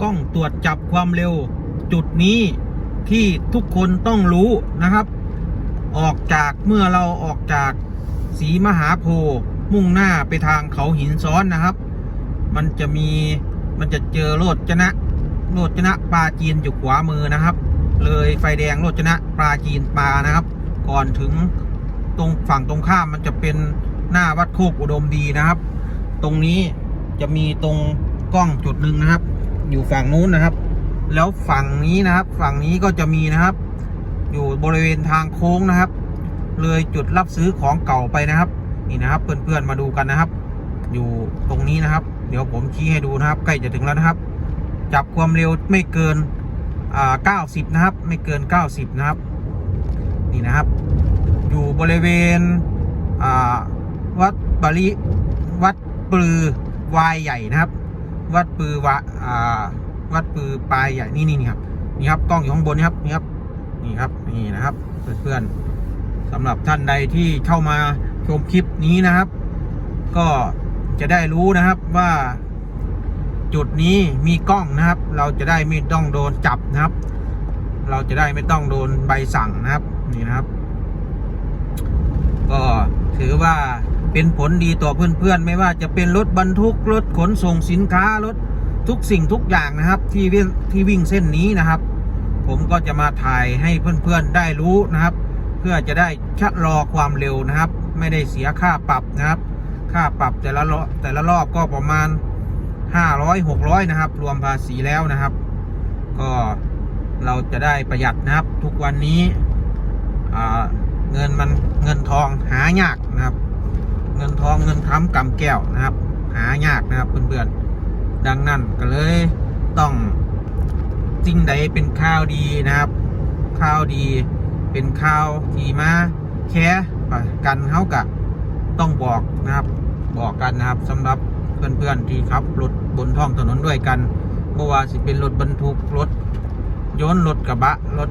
กล้องตรวจจับความเร็ว จุดนี้ที่ทุกคนต้องรู้นะครับ ออกจากเมื่อเราออกจากศรีมหาโพธิ์มุ่งหน้าไปทางเขาหินซ้อนนะครับ มันจะมีมันจะเจอโรดจนะโรดจนะปลาจีนอยู่ขวามือนะครับ เลยไฟแดงโรดจนะปลาจีนปลานะครับ ก่อนถึงตรงฝั่งตรงข้ามมันจะเป็นหน้าวัดโคกอุดมดีนะครับ ตรงนี้จะมีตรงกล้องจุดหนึ่งนะครับ อยู่ฝั่งนู้นนะครับ แล้วฝั่งนี้นะครับ ฝั่งนี้ก็จะมีนะครับ อยู่บริเวณทางโค้งนะครับ เลยจุดรับซื้อของเก่าไปนะครับ นี่นะครับ เพื่อนๆมาดูกันนะครับ อยู่ตรงนี้นะครับ เดี๋ยวผมชี้ให้ดูนะครับ ใกล้จะถึงแล้วนะครับ จับความเร็วไม่เกินอ่า90นะครับ ไม่เกิน90นะครับ นี่นะครับ อยู่บริเวณอ่าวัดปริวัดปลือวายใหญ่นะครับ วัดปือวะอ่าวัดปือปลายใหญ่นี่นี่นี่ครับนี่ครับกล้องอยู่ข้างบนนี่ครับนี่ครับนี่ครับนี่นะครับเพื่อนๆสำหรับท่านใดที่เข้ามาชมคลิปนี้นะครับ ก็จะได้รู้นะครับว่า จุดนี้มีกล้องนะครับ เราจะได้ไม่ต้องโดนจับนะครับ เราจะได้ไม่ต้องโดนใบสั่งนะครับนี่นะครับ ก็ถือว่า เป็นผลดีต่อเพื่อนๆ ไม่ว่าจะเป็นรถบรรทุกรถขนส่งสินค้ารถทุกสิ่งทุกอย่างนะครับ ที่วิ่งที่วิ่งเส้นนี้นะครับ ผมก็จะมาถ่ายให้เพื่อนๆได้รู้นะครับ เพื่อจะได้ชะลอความเร็วนะครับ ไม่ได้เสียค่าปรับนะครับ ค่าปรับแต่ละรอบแต่ละรอบก็ประมาณ 500 600 นะครับ รวมภาษีแล้วนะครับ ก็เราจะได้ประหยัดนะครับ ทุกวันนี้เงินมันเงินทองหายากนะครับ เงินทองเงินค้ำกำแก้วนะครับ หายากนะครับเพื่อนๆดังนั้นก็เลยต้องสิ่งใดเป็นข้าวดีนะครับ ข้าวดีเป็นข้าวที่มาแค่กันเท่ากับต้องบอกนะครับ บอกกันนะครับสำหรับเพื่อนๆที่ขับรถบนท้องถนนด้วยกันเมื่อว่าสิเป็นรถบรรทุกรถยนต์รถกระบะรถ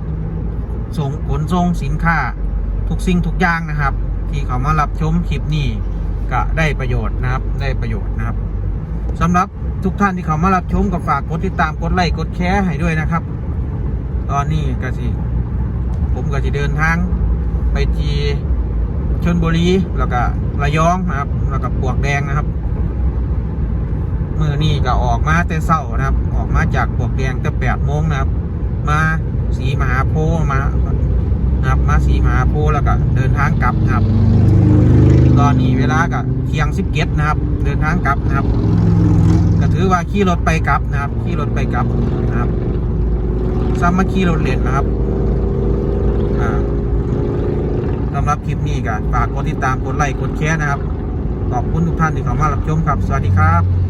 ส่งขนส่งสินค้า ทุกสิ่งทุกอย่างนะครับ ที่เขามารับชมคลิปนี้ ก็ได้ประโยชน์นะครับ ได้ประโยชน์นะครับสำหรับทุกท่านที่เขามารับชมก็ฝากกดติดตามกดไลค์กดแชร์ให้ด้วยนะครับ ตอนนี้กสิผมก็จะเดินทางไปที่ชนบุรีแล้วก็ระยองนะครับ แล้วก็ปวกแดงนะครับมือนี้ก็ออกมาแต่เช้านะครับ ออกมาจากปวกแดงแต่แปดโมงนะครับ มาสีมหาโพมานะครับมาสีมหาโพแล้วก็เดินทางกลับนะครับ ตอนนี้เวลาก็เที่ยงสิบเกตนะครับ เดินทางกลับนะครับก็ถือว่าขี่รถไปกลับนะครับขี่รถไปกลับนะครับซ้ำมาขี่รถเล่นนะครับอ่าสำหรับคลิปนี้ก็ฝากกดติดตามกดไลค์กดแชร์นะครับ ขอบคุณทุกท่านที่เข้ามารับชมครับ สวัสดีครับ